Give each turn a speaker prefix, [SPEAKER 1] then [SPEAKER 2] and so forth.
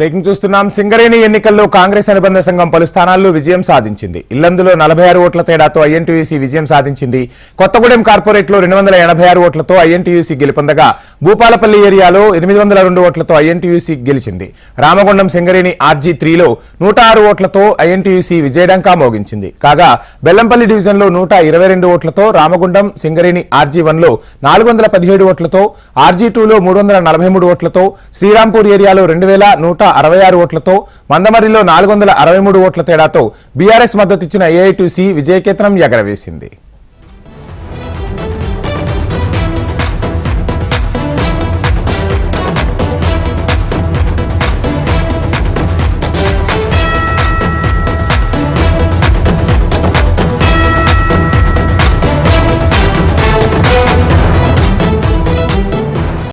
[SPEAKER 1] Breaking చూస్తున్నాం. సింగరేణి ఎన్నికల్లో కాంగ్రెస్ అనుబంధ సంఘం పలు స్థానాల్లో విజయం సాధించింది. ఇల్లందులో నలభై ఆరు ఓట్ల తేడాతో ఐఎన్టీయూసీ విజయం సాధించింది. కొత్తగూడెం కార్పొరేట్లో రెండు వందల ఎనభై ఆరు ఓట్లతో ఐఎన్టీయూసీ గెలుపొందగా భూపాలపల్లి ఏరియాలో ఎనిమిది వందల రెండు ఓట్లతో ఐఎన్టీయూసీ గెలిచింది. రామగుండం సింగరేణి ఆర్జీ త్రీలో నూట ఆరు ఓట్లతో ఐఎన్టీయూసీ విజయడంకా మోగించింది. కాగా బెల్లంపల్లి డివిజన్లో నూట ఇరవై రెండు ఓట్లతో రామగుండం సింగరేణి ఆర్జీ వన్లో నాలుగు వందల పదిహేడు ఓట్లతో ఆర్జీ టూలో మూడు వందల నలభై మూడు ఓట్లతో శ్రీరాంపూర్ ఏరియాలో రెండు వేల నూట అరవై ఆరు ఓట్లతో మందమరిలో నాలుగు వందల అరవై మూడు ఓట్ల తేడాతో బీఆర్ఎస్ మద్దతిచ్చిన ఏఐటీసీ విజయకేతనం ఎగరవేసింది.